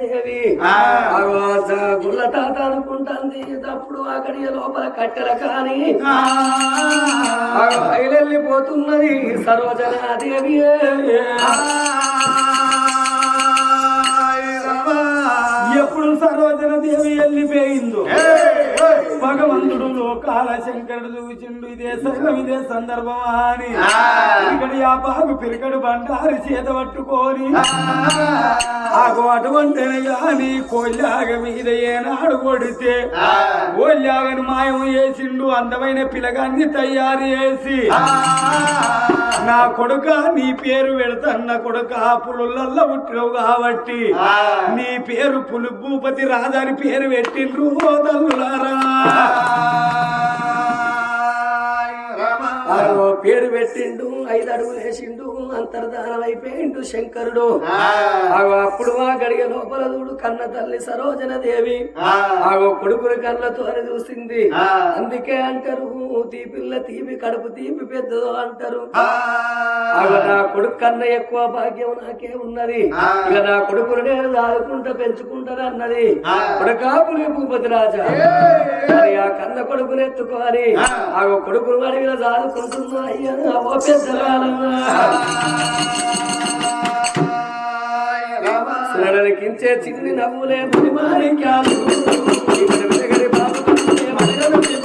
దేవి గుళ్ళ తాత అనుకుంటుంది అప్పుడు అక్కడి లోపల కట్టెల కాని. బయలెళ్ళిపోతున్నది సరోజనాదేవి ఎప్పుడు సరోజన దేవి వెళ్ళిపోయిందో భగవంతుడు లోకాల శంకరుడు చూచిండు. ఇదే సంఘం ఇదే సందర్భం అని ఇక్కడ ఆ బాబు పిరికడు బండారు చేత పట్టుకొని. ఆకు అటువంటి గాని కోల్లాగ మీద ఏనాడు కొడితే. కోల్లాగని మాయం చేసిండు అందమైన పిలగాన్ని తయారు చేసి. నా కొడుక నీ పేరు పెడతన్న కొడుక పులులల్లో పుట్టినవు కాబట్టి. నీ పేరు పులు భూపతి రాజాని పేరు పెట్టిండ్రు ఓ తల్లులారా. పేరు పెట్టిండు ఐదు అడుగులు వేసిండు. అంతర్ధానం అయిపోయిండు శంకరుడు. అప్పుడు ఆ గడియ లోపల చూడు కన్న తల్లి సరోజన దేవి. ఆగో కొడుకుని కళ్ళతో అని చూసింది. అందుకే అంటారు తీపిల్ల తీపి కడుపు తీపి పెద్దదో అంటారు. నా కొడుకు కన్నా ఎక్కువ భాగ్యం నాకే ఉన్నది. ఇక నా కొడుకుని నేను దాదుకుంటా పెంచుకుంటాను అన్నది. కొడుకాపులి భూపతి రాజా. ఆ కన్న కొడుకుని ఎత్తుకోవాలి. ఆ. కొడుకును అడిగిన దాదుకుంటున్నా అయ్యా పెద్దరాలన్నా కించే చిన్ని నవ్వులే ముని మాణిక్యాలు ఇతని వెలగరి బాబు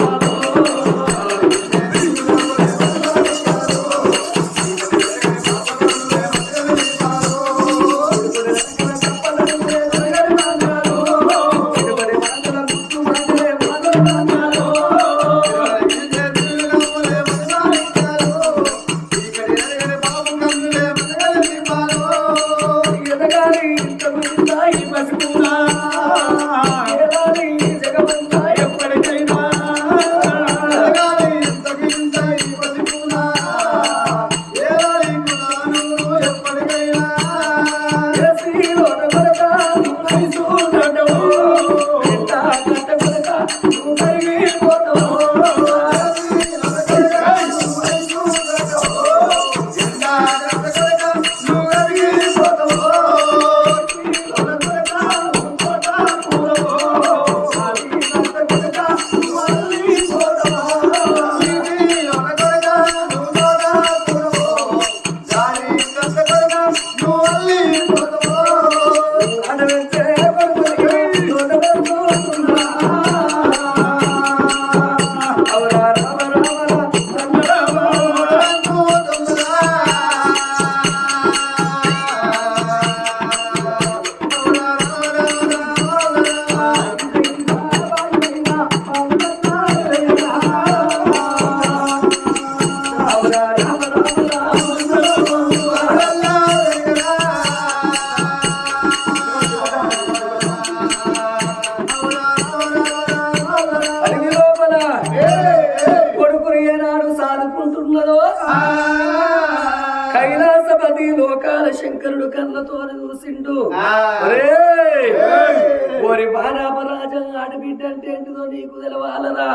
ఆడబిడ్డ అంటే ఏంటిదో నీకు తెలవాలరా?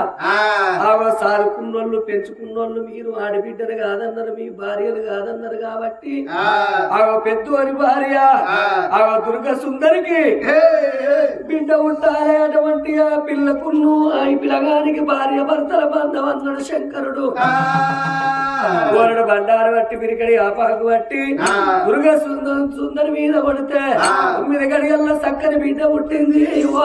ఆమె సారుకున్నోళ్ళు పెంచుకున్నోళ్ళు మీరు ఆడబిడ్డలు కాదన్నారు మీ భార్యలు కాదన్నారు కాబట్టి ఆమె పెద్దోరి భార్య ఆమె దుర్గ సుందరికి బిడ్డ ఉంటారే అటువంటి ఆ పిల్లకును ఆ పిల్లగానికి భార్య భర్తల బంధం అన్నాడు శంకరుడు. కోరడు బండారు బట్టి పిరికడి ఆపాకు బట్టి దుర్గ సుందర సుందరి మీద పడితే తొమ్మిది గడియల్లో చక్కని బిడ్డ పుట్టింది. ఓ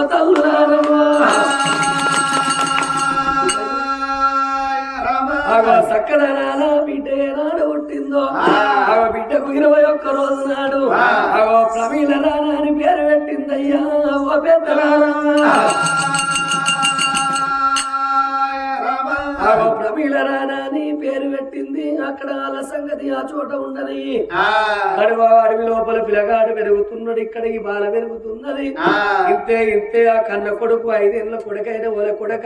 చక్కదనాల బిడ్డ ఏనాడు పుట్టిందో. ఆమె బిడ్డకు ఇరవై ఒక్క రోజు నాడు. పెట్టింది అక్కడ వాళ్ళ సంగతి ఆ చోట ఉండని. కడువ అడవి లోపల పిల్లగాడు పెరుగుతున్నాడు ఇక్కడ ఈ బాల పెరుగుతున్నది. ఇంతే ఇంతే ఆ కన్న కొడుకు ఐదేళ్ళ కొడుకైన ఓల కొడక.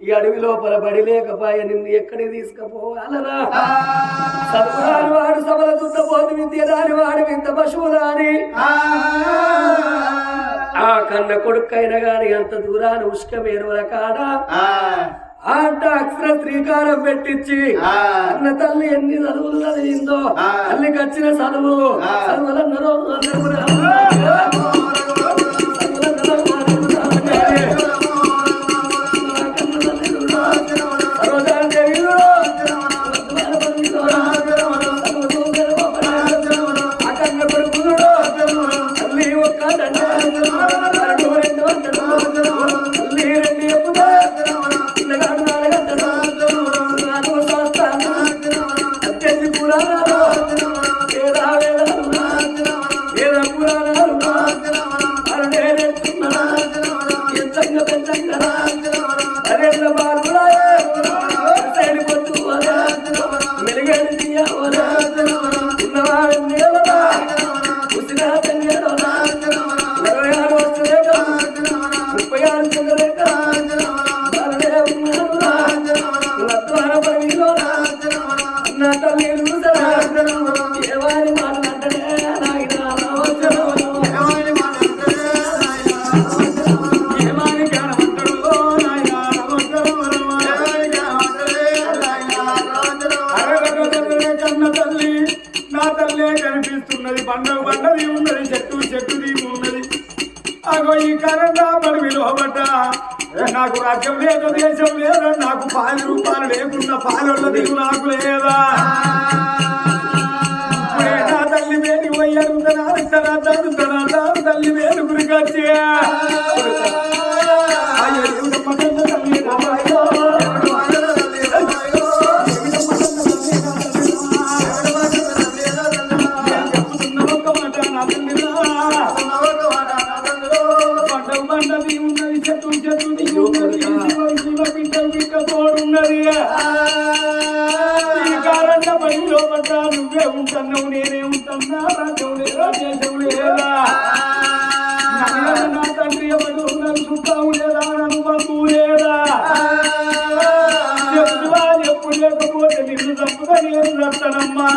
ఈ అడవి లోపల బడి లేకపోయే నిన్ను ఎక్కడికి తీసుకుపోవాలరా? సత్పురాని వాడు సభల దుద్దపోతు విద్య రాని వాడు వింత పశువు రాని ఆ. కన్న కొడుకైన గాని ఎంత దూరాన ఉష్కమేరుల కాడ? ఆట అక్షర శ్రీకారం పెట్టించి. అన్న తల్లి ఎన్ని చదువులు చదివిందో తల్లికి వచ్చిన చదువు. చదువులన్నరో ಸಂಗೀತ కనిపిస్తున్నది పండవి పండది ఉన్నది చెట్టు చెట్టు దీపు ఉన్నది. అగో ఈ కరెంట్ పడి లోబట్ట నాకు రాజ్యం లేదు దేశం లేదా నాకు పాలు రూపాయలు లేకుండా పాలొల్ల దిగు నాకు లేదా? నా తల్లి వేడి పోయి అడుగుతానా తల్లి వేరు గురికొచ్చి తోడున్నది ఈ కారణంగా పనిలో పడ్డా నువ్వే ఉంటున్నావు నేనే ఉంటున్నా రాజ్యం లేదా? నా తండ్రి ఎవడు నన్ను చుట్టాము లేదా? నన్ను బంధువు లేదా? చెప్పువా ఎప్పుడు లేకపోతే నిన్ను తప్పుగా నేను తప్పనమ్మా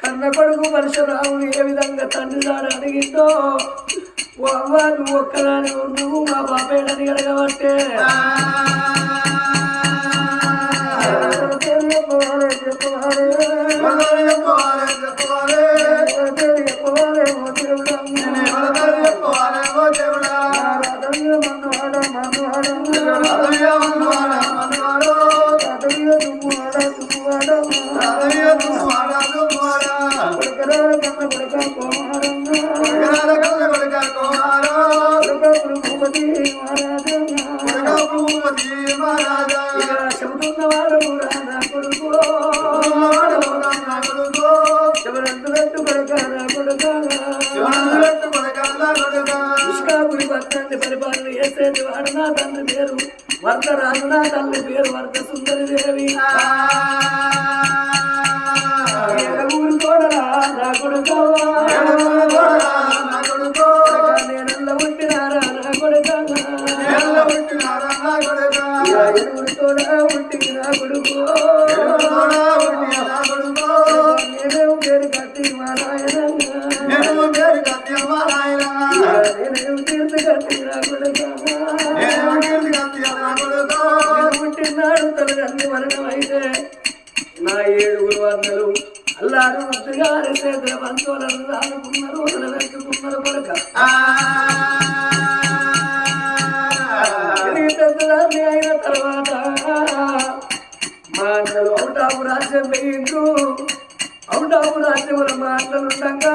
కన్న కొడుకు పరశురాముడు ఏ విధంగా తండ్రి దాని అడిగిందో? ఓ అవ్వ నువ్వు ఒక్కదాని నువ్వు మా బాపేడని అడగబట్టే. పేరు వర్త రాజు తల్లి పేరు వర్త సుందరి దేవి. నా కొడుక నేనల్ల పుట్టినారా నా కొడుక పుట్టి నా కొడుకు ఔటాపు రాజ్యం వేయించు ఔటాపు రాజ్యముల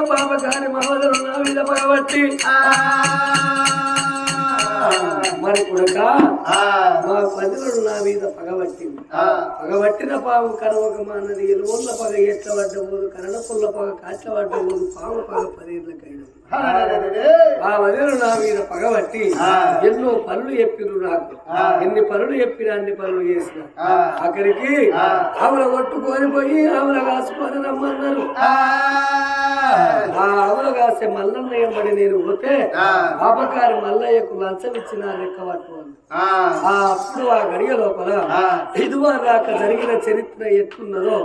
పాప గారి మా నా మీద పగబట్టి. మరి కొడుక మా ప్రజలు నా మీద పగబట్టింది. పగబట్టిన పాము కరవకమా అన్నది ఎలువల్ల పగ ఎట్ల పడ్డబోదు కరణ పుల్ల పగ కాట్ల పడ్డబోదు పాము పగ పదేళ్ళకైన ఆ వదిలు నా మీద పగబట్టి ఎన్నో పనులు చెప్పిరు నాకు. ఎన్ని పనులు చెప్పిన అన్ని పనులు చేసిన. ఆఖరికి ఆవుల కొట్టుకొని పోయి ఆవుల కాసుకొని రమ్మన్నారు. ఆ. ఆవుల కాసే మల్లన్న ఎంబడి నేను పోతే పాపకారి మల్లయ్యకు లంచం ఆ. అప్పుడు ఆ గడియ లోపల ఇదివరాక జరిగిన చరిత్ర ఎట్లున్నదో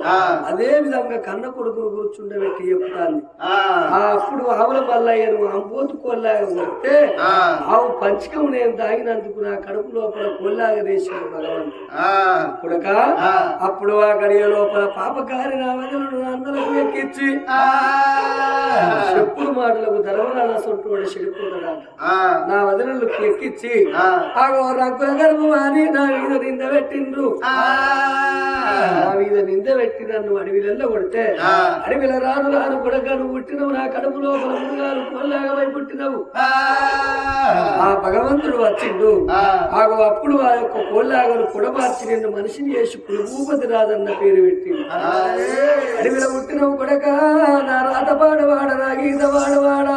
అదే విధంగా కన్న కొడుకును కూర్చుండబెట్టి చెప్తాను ఆ. అప్పుడు ఆవుల మల్లయ్యను అంబోతు కొల్లాగా కొడితే ఆవు పంచకం నేను తాగినందుకు నా కడుపు లోపల కొల్లాగా వేసాడు భగవంతుడు. కొడక అప్పుడు ఆ గడియ లోపల పాపకారి నా వదలను అందరకు ఎక్కించి చెప్పుడు మాటలకు ధర్మరాజ సొంటు చెడిపోతాడంట నా వదనలకు ఎక్కించి ఆగో రంగుల గర్భం అని నా మీద నింద పెట్టిండ్రు. నా మీద నింద పెట్టి నన్ను అడవిలలో కొడితే అడవిల రాను రాను కొడక నువ్వు పుట్టినవు నా కడుపు లోపల కొల్లాగమై పుట్టినవు. ఆ. భగవంతుడు వచ్చిండు. ఆగో అప్పుడు ఆ యొక్క కోల్లాగను పొడమార్చి నిన్ను మనిషిని చేసి పురుగుపతి రాజన్న పేరు పెట్టి. అడవిలో పుట్టినవు కొడక నా రాత పాడవాడ నా గీత పాడవాడా.